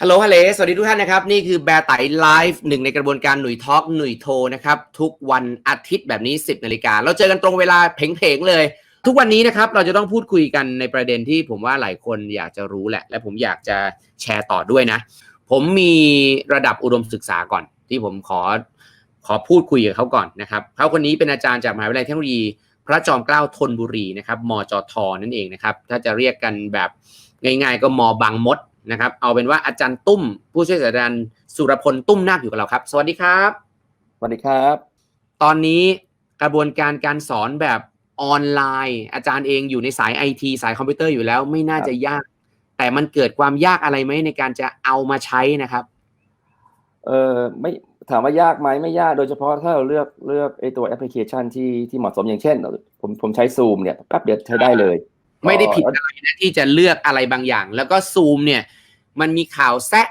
ฮัลโหลฮัลโหลสวัสดีทุกท่านนะครับ นี่คือแบร์ไตไลฟ์หนึ่งในกระบวนการหนุ่ยทอล์กหนุ่ยโทนะครับ ทุกวันอาทิตย์แบบนี้ 10นาฬิกาเราเจอกันตรงเวลาเพลงๆเลย ทุกวันนี้นะครับ เราจะต้องพูดคุยกันในประเด็นที่ผมว่าหลายคนอยากจะรู้แหละ และผมอยากจะแชร์ต่อด้วยนะ ผมมีระดับอุดมศึกษาก่อน ที่ผมขอขอพูดคุยกับเขาก่อนนะครับเขาคนนี้เป็นอาจารย์จากมหาวิทยาลัยเทคโนโลยี พระจอมเกล้าธนบุรีนะครับมจทนั่นเองนะครับถ้าจะเรียกกันแบบง่าย ๆ ก็มบางมด นะครับ เอาเป็นว่าอาจารย์ตุ้ม ผู้ช่วยศาสตราจารย์สุรพลตุ้มนาคอยู่กับเราครับ สวัสดีครับ สวัสดีครับ ตอนนี้กระบวนการการสอนแบบออนไลน์ อาจารย์เองอยู่ในสายไอทีสายคอมพิวเตอร์อยู่แล้วไม่น่าจะยาก แต่มันเกิดความยากอะไรไหมในการจะเอามาใช้นะครับ เออไม่ถามว่ายากไหมไม่ยากโดยเฉพาะถ้าเราเลือกเลือกไอตัวแอปพลิเคชันที่ที่เหมาะสมอย่างเช่น ผมผมใช้ซูมเนี่ยแป๊บเดียวใช้ได้เลย ไม่ได้ผิดอ๋ออะไรนะที่จะเลือกอะไรบางอย่าง แล้วก็ซูมเนี่ย มันมีข่าวแซะ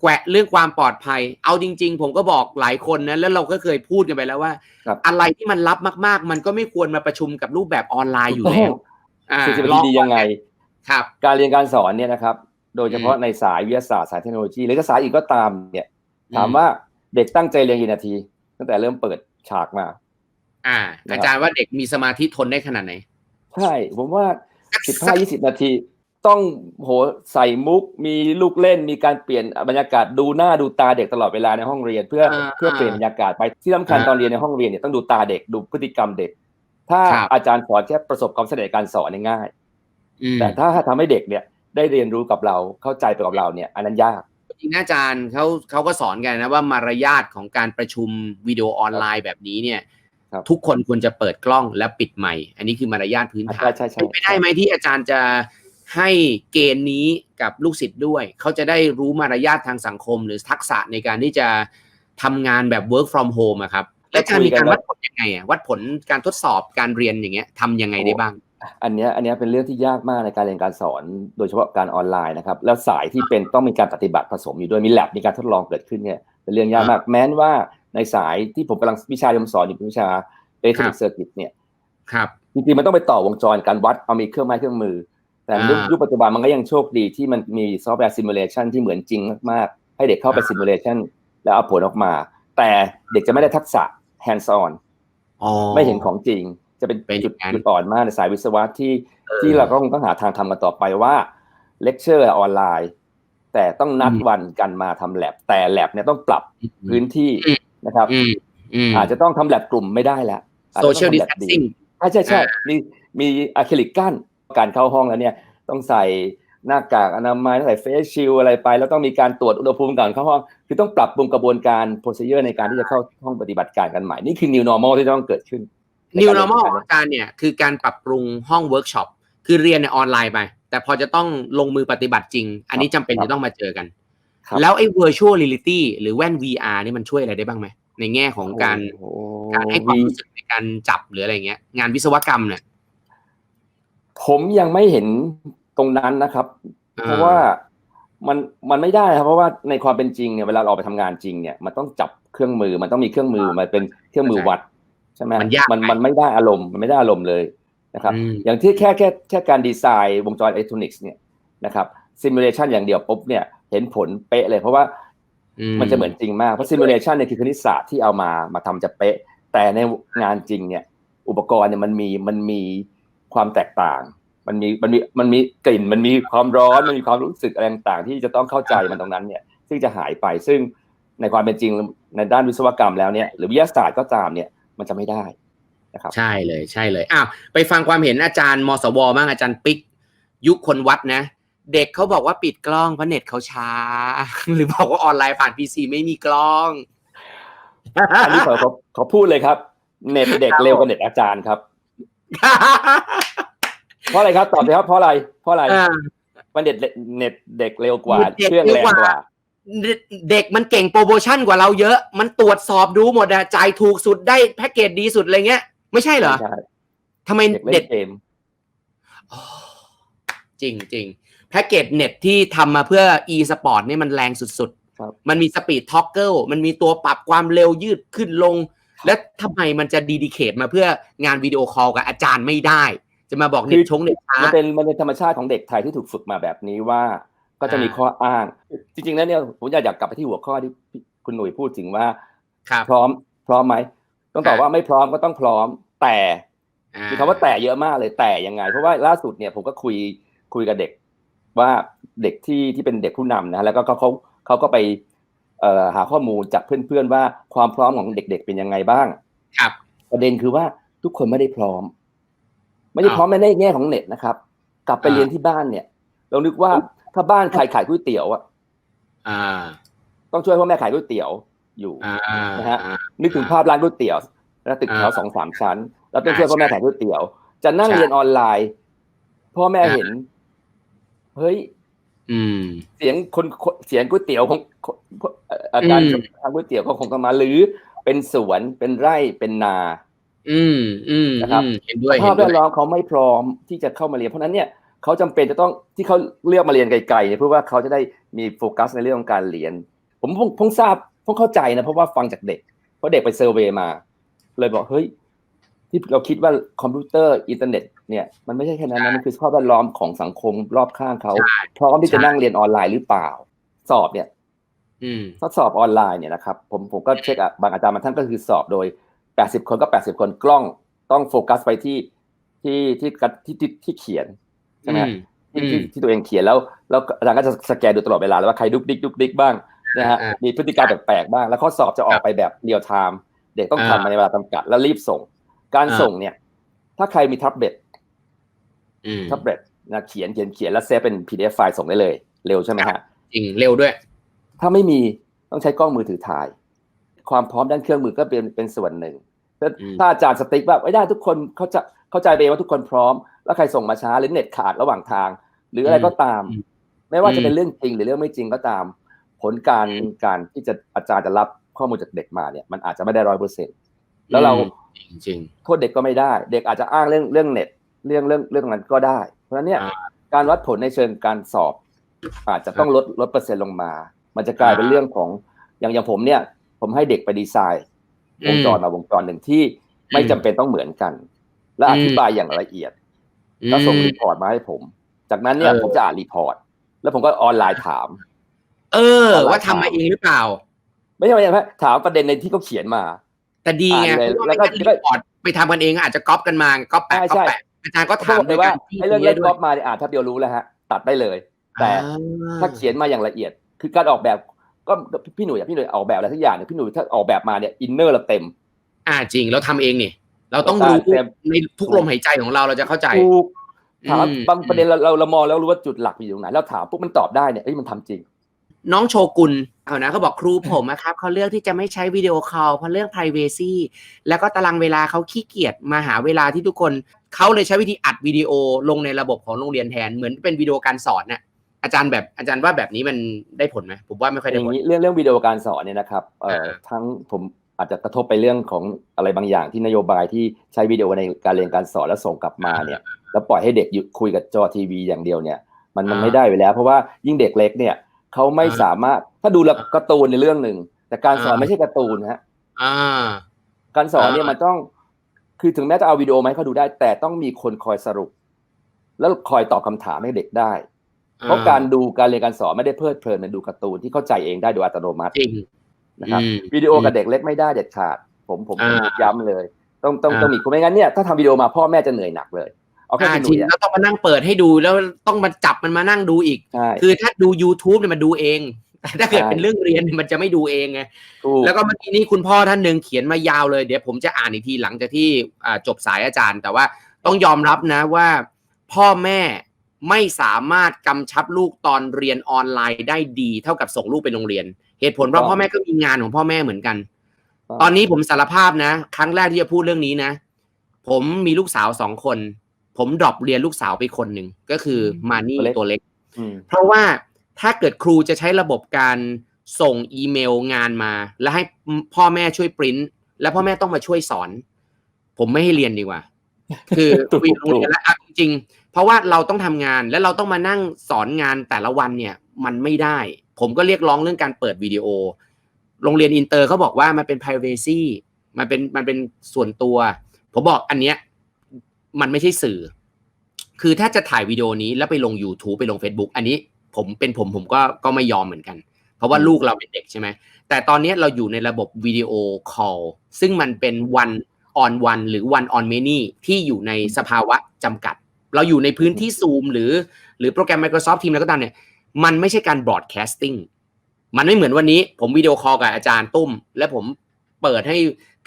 แกวะเรื่องความปลอดภัย เอาจริง ๆ ผมก็บอกหลายคนนะ แล้วเราก็เคยพูดกันไปแล้วว่าครับอะไรที่มันลับมาก ๆ มันก็ไม่ควรมาประชุมกับรูปแบบออนไลน์อยู่แล้วอ่าสิ่งที่ลองดียังไง ครับ การเรียนการสอนเนี่ยนะครับ โดยเฉพาะในสายวิทยาศาสตร์สายเทคโนโลยี หรือก็สายอื่นก็ตามเนี่ย ถามว่าเด็กตั้งใจเรียนกี่นาที ตั้งแต่เริ่มเปิดฉากมา อ่า อาจารย์ว่าเด็กมีสมาธิทนได้ขนาดไหน ใช่ ผมว่าสักสิบห้ายี่สิบนาที ต้องโหใส่มุกมีลูกเล่นมีการเปลี่ยนบรรยากาศดูหน้าดูตาเด็กตลอดเวลาในห้องเรียน เพื่อเพื่อเปลี่ยนบรรยากาศไปที่สำคัญตอนเรียนในห้องเรียนเนี่ยต้องดูตาเด็กดูพฤติกรรมเด็ก ถ้าอาจารย์สอนแค่ประสบความสำเร็จในการสอนเนี่ยง่ายอืมแต่ถ้าทำให้เด็กเนี่ยได้เรียนรู้กับเราเข้าใจไปกับเราเนี่ยอันนั้นยากจริงๆนะอาจารย์เขาเขาก็สอนกันนะว่ามารยาทของการประชุมวิดีโอออนไลน์แบบนี้เนี่ยครับทุกคนควรจะเปิดกล้องและปิดไมค์อันนี้คือมารยาทพื้นฐานใช่ใช่ใช่เป็นไปได้ไหมที่อาจารย์จะ ให้เกณฑ์นี้กับลูกศิษย์ด้วย เขาจะได้รู้มารยาททางสังคม หรือทักษะในการที่จะทำงานแบบ work from home อะครับ แล้วอาจารย์มีการวัดผลยังไงอะวัดผลการทดสอบการเรียนอย่างเงี้ยทำยังไงได้บ้าง อันเนี้ยอันเนี้ยเป็นเรื่องที่ยากมากในการเรียนการสอน โดยเฉพาะการออนไลน์นะครับ แล้วสายที่เป็นต้องมีการปฏิบัติผสมอยู่ด้วยมีแลบมีการทดลองเกิดขึ้นเนี่ยเป็นเรื่องยากมาก แม้นว่าในสายที่ผมกำลังวิชาที่ผมสอนอยู่เป็นวิชาเอเทครันิบกเซอร์กิตเนี่ยครับจริงๆมันต้องไปต่อวงจรการวัดเอามีเครื่องไม้เครื่องมือ แต่ยุคอ่ายุยุคปัจจุบันมันก็ยังโชคดีที่มันมีซอฟต์แวร์ซิมูเลชันที่เหมือนจริงมากๆ ให้เด็กเข้าไปอ่าซิมูเลชันแล้วเอาผลออกมา แต่เด็กจะไม่ได้ทักษะ hands on อ๋อไม่เห็นของจริง จะเป็นเป็นจุดอย่างนั้นจุดอ่อนมากในสายวิศวะที่เออที่เราก็คงต้องหาทางทำกันต่อไปว่าเลคเชอร์ออนไลน์ แต่ต้องนัดอืมวันกันมาทำแลบแต่แลบเนี่ยต้องปรับพื้นที่อืมนะครับอืมอืมอาจจะต้องทำแลบกลุ่มไม่ได้แล้วอาจจะต้อง social ทำ lab เดี่ยว distancing ใช่ใช่ใช่อ่ามีมีอะคริลิกกั้น การเข้าห้องแล้วเนี่ยต้องใส่หน้ากากอนามัยต้องใส่เฟสชิลอะไรไป แล้วต้องมีการตรวจอุณหภูมิก่อนเข้าห้อง คือต้องปรับปรุงกระบวนการโปร c เ d อร์ในการที่จะเข้าห้องปฏิบัติการกันใหม่ นี่คือ new normal ที่จะต้องเกิดขึ้น New normal ของอาจารย์เนี่ยคือการปรับปรุงห้องเวิร์กช็อปคือเรียนในออนไลน์ไป แต่พอจะต้องลงมือปฏิบัติจริง อันนี้จำเป็นครับจะต้องมาเจอกันครับแล้วไอ้ virtual reality หรือแว่น VR นี่มันช่วยอะไรได้บ้างไหมในแง่ของการโอ้โหการให้ความรู้สึกในการจับหรืออะไรเงี้ยงานวิศวกรรมเนี่ย ผมยังไม่เห็นตรงนั้นนะครับอ่าเพราะว่ามันมันไม่ได้ครับเพราะว่าในความเป็นจริงเนี่ยเวลาเราออกไปทำงานจริงเนี่ยมันต้องจับเครื่องมือมันต้องมีเครื่องมือมันเป็นเครื่องมือวัดใช่ไหมมันยากมันไปมันไม่ได้อารมณ์มันไม่ได้อารมณ์เลยนะครับอืมอย่างที่แค่แค่แค่การดีไซน์วงจรอิเล็กทรอนิกส์เนี่ยนะครับซิมูเลชันอย่างเดียวปุ๊บเนี่ยเห็นผลเป๊ะเลยเพราะว่ามันจะเหมือนจริงมากเพราะซิมูเลชันเนี่ยคือคณิตศาสตร์ที่เอามามาทำจะเป๊ะ แต่ในงานจริงเนี่ย อุปกรณ์เนี่ยมันมีมันมี ความแตกต่าง มันมีมันมีมันมีกลิ่นมันมีความร้อนมันมีความรู้สึกอะไรต่างๆที่จะต้องเข้าใจมันตรงนั้นเนี่ยซึ่งจะหายไปซึ่งในความเป็นจริงในด้านวิศวกรรมแล้วเนี่ยหรือวิทยาศาสตร์ก็ตามเนี่ยมันจะไม่ได้นะครับใช่เลยใช่เลยอ้าวไปฟังความเห็นอาจารย์มสวบ้างอาจารย์ปิ๊กยุคคนวัดนะ เด็กเขาบอกว่าปิดกล้องเพราะเน็ตเขาช้า หรือบอกว่าออนไลน์ผ่านพีซีไม่มีกล้องอันนี้ขอขอขอพูดเลยครับ เน็ตเด็กเร็วกว่าเน็ตอาจารย์ครับ เพราะอะไรครับตอบเลยครับเพราะอะไร เพราะอะไรอ่ามันเน็ตเน็ตเด็กเร็วกว่าเน็ตเด็กเครื่องแรงเร็วกว่ากว่าเด็กเด็กมันเก่งโปรโมชั่นกว่าเราเยอะ มันตรวจสอบดูหมดอะจ่ายถูกสุดได้แพ็กเกจดีสุดอะไรเงี้ย ไม่ใช่เหรอใช่ทำไมเด็กเล่เด็นดเกมอ๋อจริงจริงแพ็กเกจเน็ตที่ทำมาเพื่อ e สปอร์ตนี่มันแรงสุดครับๆมันมีสปีดท็อกเกิลมันมีตัวปรับความเร็วยืดขึ้นลง แล้วทำไมมันจะดีดิเคทมาเพื่องานวิดีโอคอลกับอาจารย์ไม่ได้ จะมาบอกเน็ตชงเน็ตช้ามันเป็นมันเป็นธรรมชาติของเด็กไทยที่ถูกฝึกมาแบบนี้ว่าก็จะมีอ่าข้ออ้าง จริงๆแล้วเนี่ยผมอยากอยากกลับไปที่หัวข้อที่คุณหนุ่ยพูดถึงว่าครับพร้อมพร้อมไหมต้องตอบอ่าว่าไม่พร้อมก็ต้องพร้อม แต่อ่มีคำว่าแต่เยอะมากเลยแต่ยังไง เพราะว่าล่าสุดเนี่ยผมก็คุยคุยกับเด็กว่าเด็กที่ที่เป็นเด็กผู้นำนะแล้วก็เขาเขาเขาก็ไปเอ่อ หาข้อมูลจากเพื่อนๆว่าความพร้อมของเด็ก ๆ เป็นยังไงบ้าง ครับ ประเด็นคือว่าทุกคนไม่ได้พร้อม ไม่ได้พร้อมในแง่ของเน็ตนะครับ กลับไปอ่าเรียนที่บ้านเนี่ย เรานึกว่าถ้าบ้านใครขายก๋วยเตี๋ยวอะอ่าต้องช่วยพ่อแม่ขายก๋วยเตี๋ยวอยู่อ่านะฮะอ่านึกถึงภาพร้านก๋วยเตี๋ยวแล้วตึกแถวอ่าสองสามชั้น แล้วต้องช่วยพ่อแม่ใช่ขายก๋วยเตี๋ยว จะนั่งใช่เรียนออนไลน์ พ่อแม่อ่าเห็น เฮ้ยอืม เสียงคนคนเสียงก๋วยเตี๋ยวของของเอ่ออาการอืมทางก๋วยเตี๋ยวก็คงต้องมาหรือเป็นสวนเป็นไร่เป็นนา อืมอืมนะครับอืมเห็นด้วยสเห็ภาพนแวด้วยดล้อมเขาไม่พร้อมที่จะเข้ามาเรียนเพราะฉะนั้นเนี่ยเขาจำเป็นจะต้องที่เขาเลือกมาเรียนไกลๆเนี่ยเพื่อว่าเขาจะได้มีโฟกัสในเรื่องของการเรียน ผมเพิ่งเพิ่งทราบเพิ่งเข้าใจนะเพราะว่าฟังจากเด็กเพราะเด็กไปเซอร์เวย์มา เลยบอกเฮ้ย ที่เราคิดว่าคอมพิวเตอร์อินเทอร์เน็ตเนี่ยมันไม่ใช่แค่นั้นนะมันคือสภาพแวดล้อมของสังคมรอบข้างเขา พร้อมที่จะนั่งเรียนออนไลน์หรือเปล่า สอบเนี่ยอืมถ้าสอบออนไลน์เนี่ยนะครับผมผมก็เช็คอะบางอาจารย์บางท่านก็คือสอบโดย 80 คนก็ 80 คนกล้องต้องโฟกัสไปที่ที่ที่ที่ที่ที่เขียนใช่ไหมฮะอืมที่ที่ที่ตัวเองเขียนแล้ว แล้วอาจารย์ก็จะสแกนดูตลอดเวลาเลยว่าใครดุกดิกดุกดิกบ้างนะฮะอ่ามีพฤติกรรมแปลกๆบ้าง แล้วข้อสอบจะออกไปแบบเรียลไทม์เด็กต้องอ่าทำในเวลาจำกัดแล้วรีบส่ง การอ่าส่งเนี่ย ถ้าใครมีแท็บเล็ตอืมแท็บเล็ตนะเขียนเขียนเขียนแล้วเซฟเป็น PDF ไฟล์ส่งได้เลย เร็วใช่ไหมฮะจริงเร็วด้วย ถ้าไม่มีต้องใช้กล้องมือถือถ่าย ความพร้อมด้านเครื่องมือก็เป็นเป็นส่วนหนึ่งถ้าอืมถ้าอาจารย์สติ๊กว่าไม่ได้ทุกคนเขาจะเข้าใจไปเองว่าทุกคนพร้อม แล้วใครส่งมาช้าหรือเน็ตขาดระหว่างทาง หรืออะไรก็ตามอืมไม่ว่าอืจะมเป็นเรื่องจริงหรือเรื่องไม่จริงก็ตาม ผลการอืมการที่จะอาจารย์จะรับข้อมูลจากเด็กมาเนี่ย มันอาจจะไม่ได้ร้อยเปอร์เซ็นต์แล้วเรา จริงจริงโทษเด็กก็ไม่ได้ เด็กอาจจะอ้างเรื่องเรื่องเน็ตเรื่องเรื่องเรื่องนั้นก็ได้ เพราะฉะนั้นเนี่ยอ่าการวัดผลในเชิงการสอบ อาจจะต้องลดลดเปอร์เซ็นต์ลงมา มันจะกลายเป็นอ่าเรื่องของอย่างอย่างผมเนี่ย ผมให้เด็กไปดีไซน์อืมวงจรมาวงจรหนึ่งที่ไม่อืมจำเป็นต้องเหมือนกัน และอธิบายอย่างละเอียดแล้วส่งรีพอร์ตมาให้ผม จากนั้นเนี่ยเออผมจะอ่านรีพอร์ต แล้วผมก็ออนไลน์ถาม เออออนไลน์ว่าทำมาเองหรือเปล่า ไม่ใช่ไม่ใช่ถามประเด็นในที่เขาเขียนมา แต่ดีไงอ่านเลยเพราะว่าแล้ไม่วก็งั้นรีพอร์ตไปทำกันเองอาจจะก๊อปกันมาก๊อปแปะใช่ก๊อปใช่แปะอาจารย์ก็เขาถามบอกเลยว่าที่ไอ้เรื่องนี้เล่นด้ก๊วอยปมาเนี่ยอ่านแป๊บเดียวรู้แล้วฮะตัดได้เลย แต่อ่ถ้าเขียนมาอย่างละเอียด คือการออกแบบก็พี่หนุ่ยอะพี่หนุ่ยออกแบบอะไรทุกอย่างเนี่ยพี่หนุ่ยถ้าออกแบบมาเนี่ยอินเนอร์เราเต็ม อ่าจริงเราทำเองนี่เราต้องใช่รู้แต่ในทุกลมหายใจของเราเราจะเข้าใจถูกถามอืมบางประเด็นเราเราเรามองแล้วรู้ว่าจุดหลักอยู่ตรงไหนแล้วถามปุ๊บมันตอบได้เนี่ยเอ้ยมันทำจริง น้องโชกุนเอานะเขาบอกครูผมนะครับเขาเลือกที่จะไม่ใช้วิดีโอคอลเพราะเรื่อง privacy แล้วก็ตารางเวลาเขาขี้เกียจมาหาเวลาที่ทุกคนเขาเลยใช้วิธีอัดวิดีโอลงในระบบของโรงเรียนแทนเหมือนเป็นวิดีโอการสอนน่ะอาจารย์แบบอาจารย์ว่าแบบนี้มันได้ผลไหมผมว่าไม่ค่อยได้ผลเรื่องเรื่องวิดีโอการสอนเนี่ยนะครับเอ่อทั้งผมอาจจะกระทบไปเรื่องของอะไรบางอย่างที่นโยบายที่ใช้วิดีโอในการเรียนการสอนแล้วส่งกลับมาเนี่ยแล้วปล่อยให้เด็กยู่คุยกับจอทีวีอย่างเดียวเนี่ยมันมันไม่ได้อยู่แล้ว เพราะว่ายิ่งเด็กเล็กเนี่ย เขาไม่อ่าสามารถถ้าดูละการ์ตูนในเรื่องหนึ่งแต่การสอนอ่าไม่ใช่การ์ตูนนะฮะอ่าการสอนเนี่ยอ่ามัมันต้อง คือถึงแม้จะเอาวิดีโอมาให้เขาดูได้ แต่ต้องมีคนคอยสรุป แล้วคอยตอบคำถามให้เด็กได้ เพราะการดูการเรียนการสอนไม่ได้เพลิดเพลินเหมือนดูการ์ตูนที่เข้าใจเองได้โดยอัตโนมัติจริงนะครับอืมวิดีโอกับเด็กเล็กไม่ได้เด็ดขาด ผมผมผมอ่าย้ำเลย ต้องต้องอ่าต้องมีคุณไม่งั้นเนี่ยถ้าทำวิดีโอมาพ่อแม่จะเหนื่อยหนักเลย เอาแค่อ่าพี่หจรินุ่งยอะแล้วต้องมานั่งเปิดให้ดูแล้วต้องมาจับมันมานั่งดูอีกใช่คือถ้าดู YouTube เนี่ยมันดูเองแต่ถ้าเกิดใช่เป็นเรื่องเรียนเนี่ยมันจะไม่ดูเองไงถูกแล้วก็เมื่อกี้นี้คุณพ่อท่านหนึ่งเขียนมายาวเลยเดี๋ยวผมจะอ่านอีกทีหลังจากที่อ่าจบสายอาจารย์ แต่ว่าต้องยอมรับนะว่า พ่อแม่ไม่สามารถกำชับลูกตอนเรียนออนไลน์ได้ดี เท่ากับส่งลูกไปโรงเรียน เหตุผลเพราะพ่อแม่ก็มีงานของพ่อแม่เหมือนกัน ตอนนี้ผมสารภาพนะ ครั้งแรกที่จะพูดเรื่องนี้นะ ผมมีลูกสาวสองคน ผมดรอปเรียนลูกสาวไปคนหนึ่งก็คือมานี่ตัวเล็กตัวเล็กอืมเพราะว่าถ้าเกิดครูจะใช้ระบบการส่งอีเมลงานมา แล้วให้พ่อแม่ช่วยปริ้นแล้วพ่อแม่ต้องมาช่วยสอน ผมไม่ให้เรียนดีกว่า คือถูกคุยโรงเรียนแล้วอะจริงๆเพราะว่าเราต้องทำงานแล้วเราต้องมานั่งสอนงานแต่ละวันเนี่ย มันไม่ได้ ผมก็เรียกร้องเรื่องการเปิดวิดีโอ โรงเรียนอินเตอร์เขาบอกว่ามันเป็น privacy มันเป็นมันเป็นส่วนตัว ผมบอกอันเนี้ย มันไม่ใช่สื่อ คือถ้าจะถ่ายวิดีโอนี้แล้วไปลง YouTube ไปลง Facebook อันนี้ผมเป็นผมผมก็ก็ไม่ยอมเหมือนกัน เพราะว่าลูกเราเป็นเด็กใช่ไหมแต่ตอนนี้เราอยู่ในระบบวิดีโอคอลซึ่งมันเป็น one on one หรือ one on many ที่อยู่ในสภาวะจำกัด เราอยู่ในพื้นที่ Zoom หรือ หรือโปรแกรม Microsoft Teams แล้วก็ตามเนี่ย มันไม่ใช่การ broadcasting มันไม่เหมือนวันนี้ ผมวิดีโอคอลกับอาจารย์ตุ้ม และผมเปิดให้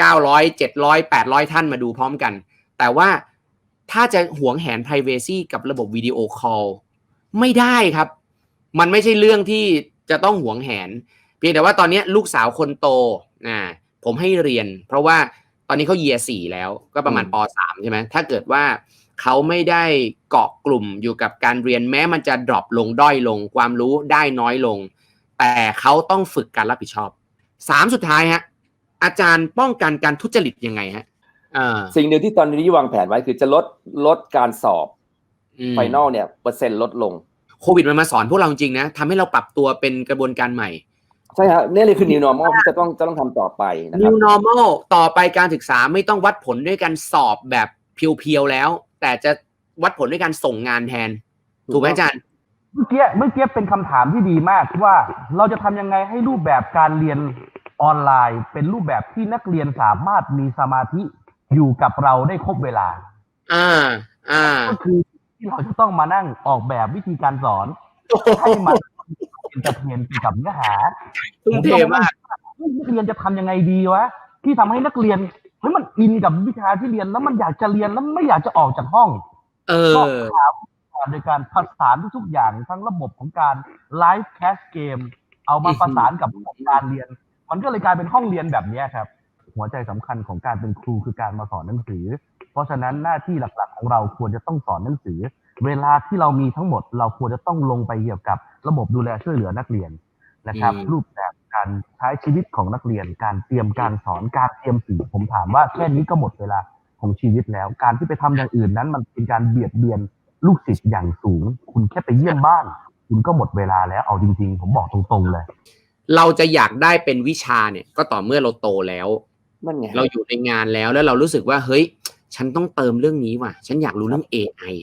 900 700 800 ท่านมาดูพร้อมกัน แต่ว่า ถ้าจะหวงแหน privacy กับระบบวิดีโอคอลไม่ได้ครับ มันไม่ใช่เรื่องที่จะต้องหวงแหน เพียงแต่ว่าตอนนี้ลูกสาวคนโตนะผมให้เรียน เพราะว่าตอนนี้เขาเยียสี่แล้วก็ประมาณอืมปสามใช่ไหมถ้าเกิดว่าเขาไม่ได้เกาะกลุ่มอยู่กับการเรียนแม้มันจะดรอปลงด้อยลง ความรู้ได้น้อยลง แต่เขาต้องฝึกการรับผิดชอบสามสุดท้ายฮะอาจารย์ป้องกันการทุจริตยังไงฮะอ่า สิ่งหนึ่งที่ตอนนี้วางแผนไว้คือจะลดลดการสอบอืมไฟนอลเนี่ยเปอร์เซ็นต์ลดลง โควิดมันมาสอนพวกเราจริงๆนะทำให้เราปรับตัวเป็นกระบวนการใหม่ ใช่ครับนี่เลยคือ new normal ที่จะต้องจะต้องทำต่อไปนะครับ New normal ต่อไปการศึกษาไม่ต้องวัดผลด้วยการสอบแบบเพียวๆแล้ว แต่จะวัดผลด้วยการส่งงานแทน ถูกไหมอาจารย์เมื่อกี้เมื่อกี้เป็นคำถามที่ดีมากว่าเราจะทำยังไงให้รูปแบบการเรียนออนไลน์ เป็นรูปแบบที่นักเรียนสามารถมีสมาธิ อยู่กับเราได้ครบเวลา อ่า อ่า ก็คือที่เราจะต้องมานั่งออกแบบวิธีการสอนให้มันเป็นตะเพียนเกี่ยวกับเนื้อหาทุ่มเทมากเฮ้ยนักเรียนจะทำยังไงดีวะที่ทำให้นักเรียนเฮ้ยมันอินกับวิชาที่เรียนแล้วมันอยากจะเรียนแล้วไม่อยากจะออกจากห้อง เอก็อหาวิธีการโดยการผสานทุกๆอย่างทั้งระบบของการไลฟ์แคสเกมเอามาอืมประสานกับระบบการเรียน มันก็เลยกลายเป็นห้องเรียนแบบเนี้ยครับ หัวใจสำคัญของการเป็นครูคือการมาสอนหนังสือ เพราะฉะนั้นหน้าที่หลักๆ ของเราควรจะต้องสอนหนังสือ เวลาที่เรามีทั้งหมด เราควรจะต้องลงไปเกี่ยวกับระบบดูแลช่วยเหลือนักเรียนนะครับอืมรูปแบบการใช้ชีวิตของนักเรียน การเตรียมการสอนการเตรียมสื่อผมถามว่าแค่นี้ก็หมดเวลาของชีวิตแล้ว การที่ไปทำอย่างอื่นนั้น มันเป็นการเบียดเบียนลูกศิษย์อย่างสูง คุณแค่ไปเยี่ยมบ้าน คุณก็หมดเวลาแล้วเอาจริง ๆ ผมบอกตรงๆเลย เราจะอยากได้เป็นวิชาเนี่ย ก็ต่อเมื่อเราโตแล้ว นั่นไงเราอยู่ในงานแล้วแล้วเรารู้สึกว่าเฮ้ย ฉันต้องเติมเรื่องนี้ว่ะ ฉันอยากรู้เรื่อง AI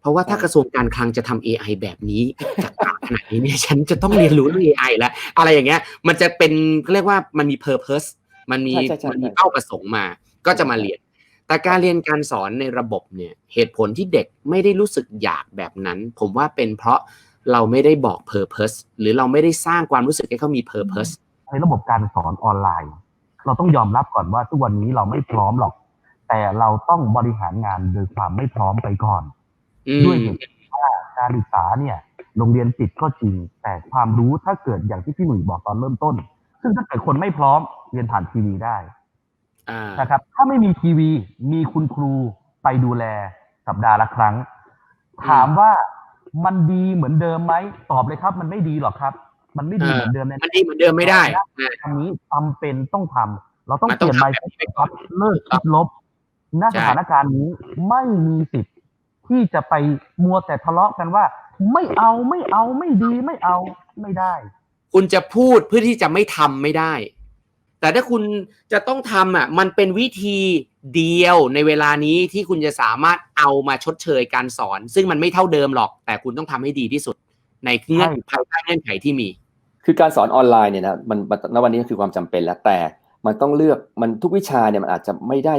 เพราะว่าถ้ากระทรวงการคลังจะทำ AI แบบนี้จากการขนาดนี้เนี่ยฉันจะต้องเรียนรู้เรื่อง AI แล้วอะไรอย่างเงี้ย มันจะเป็นเขาเรียกว่ามันมี purpose มันมีใช่ใช่ใช่มันมีเป้าประสงค์มา ก็จะมาเรียน แต่การเรียนการสอนในระบบเนี่ยเหตุผลที่เด็กไม่ได้รู้สึกอยากแบบนั้น ผมว่าเป็นเพราะเราไม่ได้บอก purpose หรือเราไม่ได้สร้างความรู้สึกให้เขามี purpose ในระบบการสอนออนไลน์ เราต้องยอมรับก่อนว่าทุกวันนี้เราไม่พร้อมหรอก แต่เราต้องบริหารงานโดยความไม่พร้อมไปก่อนอืด้วยมเหตุว่าการศึกษาเนี่ย โรงเรียนปิดก็จริง แต่ความรู้ถ้าเกิดอย่างที่พี่หนุ่ยบอกตอนเริ่มต้น ซึ่งถ้าเกิดคนไม่พร้อมเรียนผ่านทีวีได้อ่านะครับ ถ้าไม่มีทีวี มีคุณครูไปดูแลสัปดาห์ละครั้ง ถามว่ามันดีเหมือนเดิมไหมตอบเลยครับ มันไม่ดีหรอกครับ มันไม่ดีเออเหมือนเดิมแน่มันดีเหมือนเดิมไม่ได้อ่าอันนี้จำเป็นต้องทำเราต้องมันเปต้องลี่ยนไมทำซ์แบบนี้ไปก่อนเลิกคิดลบณใช่สถานการณ์นี้ไม่มีสิทธิ์ที่จะไปมัวแต่ทะเลาะกันว่า ไม่เอาไม่เอาไม่ดีไม่เอาไม่ได้ คุณจะพูดเพื่อที่จะไม่ทำไม่ได้ แต่ถ้าคุณจะต้องทำอะ มันเป็นวิธีเดียวในเวลานี้ที่คุณจะสามารถเอามาชดเชยการสอน ซึ่งมันไม่เท่าเดิมหรอก แต่คุณต้องทำให้ดีที่สุด ในเงื่อนใช่ภายใต้เงื่อนไขที่มี คือการสอนออนไลน์เนี่ยนะมันมันณวันนี้คือความจำเป็นแล้วแต่มันต้องเลือกมันทุกวิชาเนี่ยมันอาจจะไม่ได้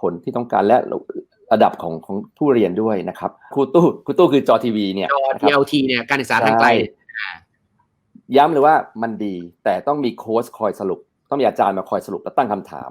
ผลที่ต้องการและระดับของของผู้เรียนด้วยนะครับครูตู้ครูตู้คือจอทีวีเนี่ยจอนะครับ TLT เนี่ยการศึกษาทางไกลใช่ย้ำเลยว่ามันดีแต่ต้องมีโค้ชคอยสรุป ต้องมีอาจารย์มาคอยสรุปและตั้งคำถาม